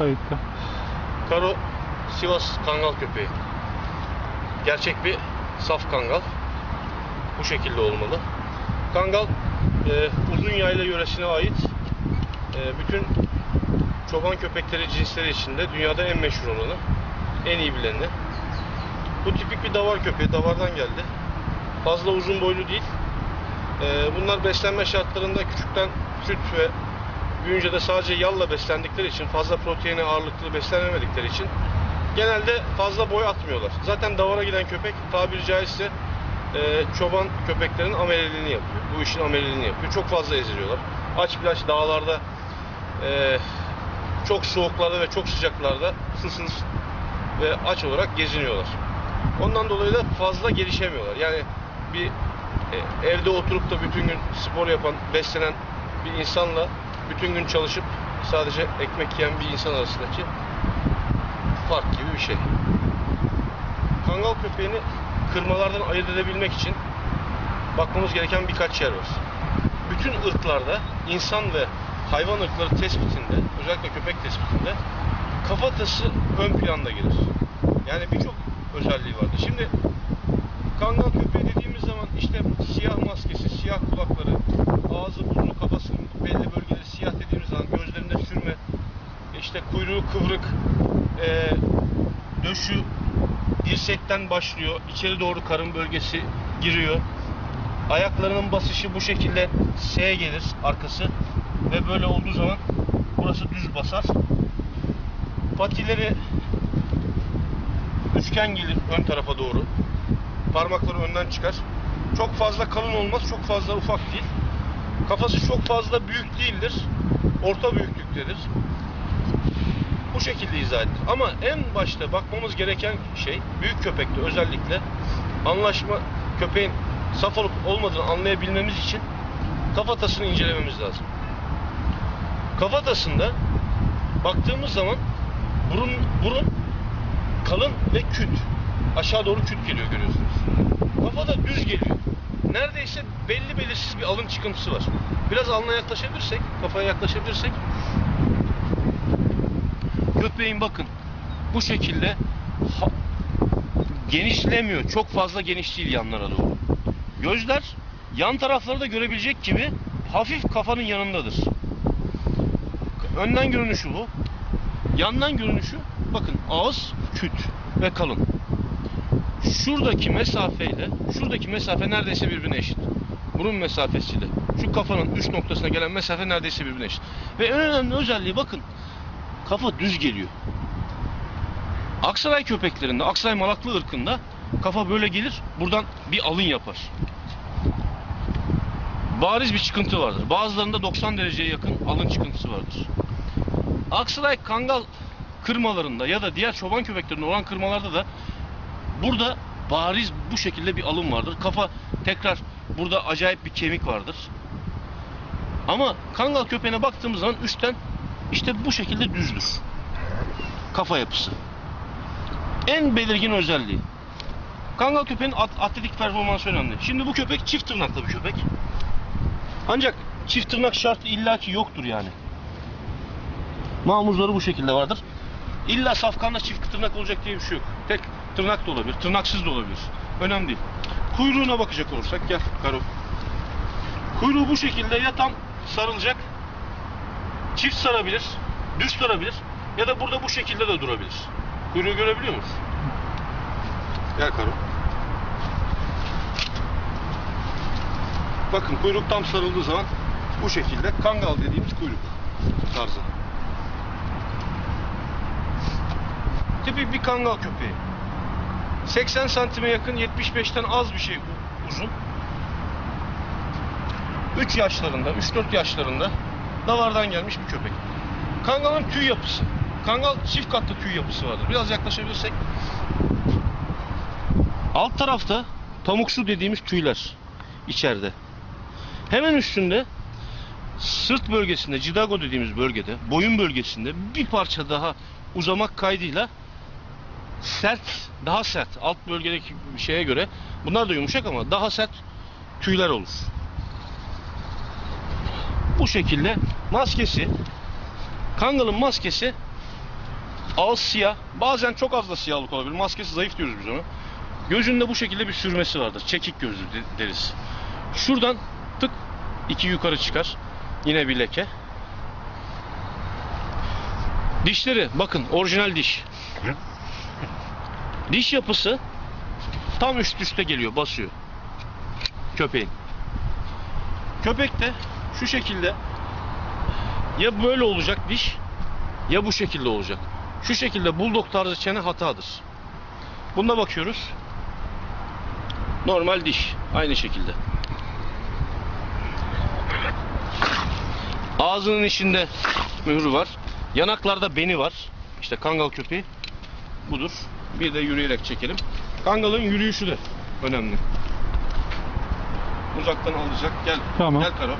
Kayıtta. Karo Sivas Kangal köpeği. Gerçek bir saf kangal. Bu şekilde olmalı. Kangal e, uzun yayla yöresine ait e, bütün çoban köpekleri cinsleri içinde dünyada en meşhur olanı, en iyi bileni. Bu tipik bir davar köpeği, davardan geldi. Fazla uzun boylu değil. E, bunlar beslenme şartlarında küçükten süt ve büyüyünce de sadece yalla beslendikleri için, fazla proteine ağırlıklı beslenemedikleri için genelde fazla boy atmıyorlar. Zaten davara giden köpek tabiri caizse e, çoban köpeklerin ameliliğini yapıyor. Bu işin ameliliğini yapıyor. Çok fazla eziliyorlar. Aç bir aç dağlarda e, çok soğuklarda ve çok sıcaklarda susuz ve aç olarak geziniyorlar. Ondan dolayı da fazla gelişemiyorlar. Yani bir e, evde oturup da bütün gün spor yapan, beslenen bir insanla bütün gün çalışıp sadece ekmek yiyen bir insan arasındaki fark gibi bir şey. Kangal köpeğini kırmalardan ayırt edebilmek için bakmamız gereken birkaç yer var. Bütün ırklarda insan ve hayvan ırkları tespitinde, özellikle köpek tespitinde kafatası ön planda gelir. Yani birçok özelliği vardır. Şimdi kangal köpeği dediğimiz zaman işte siyah maskesi, siyah kulakları, ağzı burnu, kafası belli bölgeleri siyah dediğimiz zaman gözlerinde sürme, işte kuyruğu kıvrık, e, döşü dirsekten başlıyor, içeri doğru karın bölgesi giriyor. Ayaklarının basışı bu şekilde S gelir arkası ve böyle olduğu zaman burası düz basar. Patileri üçgen gelir ön tarafa doğru. Parmakları önden çıkar. Çok fazla kalın olmaz, çok fazla ufak değil. Kafası çok fazla büyük değildir. Orta büyüklüktedir. Bu şekilde izah edilir. Ama en başta bakmamız gereken şey büyük köpekte özellikle anlaşma köpeğin saf olup olmadığını anlayabilmemiz için kafatasını incelememiz lazım. Kafatasında baktığımız zaman burun burun kalın ve küt. Aşağı doğru küt geliyor görüyorsunuz. Kafa da düz geliyor. Neredeyse belli belirsiz bir alın çıkıntısı var. Biraz alına yaklaşabilirsek, kafaya yaklaşabilirsek köpeğin bakın bu şekilde ha- genişlemiyor. Çok fazla geniş değil yanlara doğru. Gözler yan tarafları da görebilecek gibi hafif kafanın yanındadır. Önden görünüşü bu. Yandan görünüşü bakın ağız küt ve kalın. Şuradaki mesafeyle şuradaki mesafe neredeyse birbirine eşit. Burun mesafesiyle şu kafanın üç noktasına gelen mesafe neredeyse birbirine eşit. Ve en önemli özelliği bakın kafa düz geliyor. Aksaray köpeklerinde, Aksaray Malaklı ırkında kafa böyle gelir, buradan bir alın yapar. Bariz bir çıkıntı vardır. Bazılarında 90 dereceye yakın alın çıkıntısı vardır. Aksaray Kangal kırmalarında ya da diğer çoban köpeklerinde olan kırmalarda da burada bariz bu şekilde bir alın vardır. Kafa tekrar burada acayip bir kemik vardır. Ama Kangal köpeğine baktığımız zaman üstten işte bu şekilde düzdür. Kafa yapısı. En belirgin özelliği. Kangal köpeğin at- atletik performansı önemli. Şimdi bu köpek çift tırnaklı bir köpek. Ancak çift tırnak şartı illaki yoktur yani. Mamuzları bu şekilde vardır. İlla safkanda çift tırnak olacak diye bir şey yok. Tek tırnak da olabilir, tırnaksız da olabilir. Önemli değil. Kuyruğuna bakacak olursak gel Karo. Kuyruğu bu şekilde ya tam sarılacak, çift sarabilir, düz sarabilir ya da burada bu şekilde de durabilir. Kuyruğu görebiliyor musun? Gel Karo. Bakın kuyruk tam sarıldığı zaman bu şekilde kangal dediğimiz kuyruk tarzı. Tipik bir kangal köpeği. 80 santime yakın 75'ten az bir şey uzun. 3 yaşlarında, 3-4 yaşlarında davardan gelmiş bir köpek. Kangalın tüy yapısı. Kangal çift katlı tüy yapısı vardır. Biraz yaklaşabilirsek. Alt tarafta pamuksu dediğimiz tüyler içeride. Hemen üstünde sırt bölgesinde, cidago dediğimiz bölgede, boyun bölgesinde bir parça daha uzamak kaydıyla sert, daha sert alt bölgedeki şeye göre bunlar da yumuşak ama daha sert tüyler olur. Bu şekilde maskesi Kangal'ın maskesi Ağız siyah. Bazen çok az da siyahlık olabilir. Maskesi zayıf diyoruz biz ona. Gözünde bu şekilde bir sürmesi vardır. Çekik gözlü de- deriz. Şuradan tık iki yukarı çıkar. Yine bir leke. Dişleri bakın orijinal diş. Diş yapısı tam üst üste geliyor, basıyor. Köpeğin. Köpek de şu şekilde ya böyle olacak diş ya bu şekilde olacak. Şu şekilde bulldog tarzı çene hatadır. Bunda bakıyoruz. Normal diş. Aynı şekilde. Ağzının içinde mührü var. Yanaklarda beni var. İşte kangal köpeği budur. Bir de yürüyerek çekelim. Kangalın yürüyüşü de önemli. Uzaktan alacak. Gel. Tamam. Gel Karo.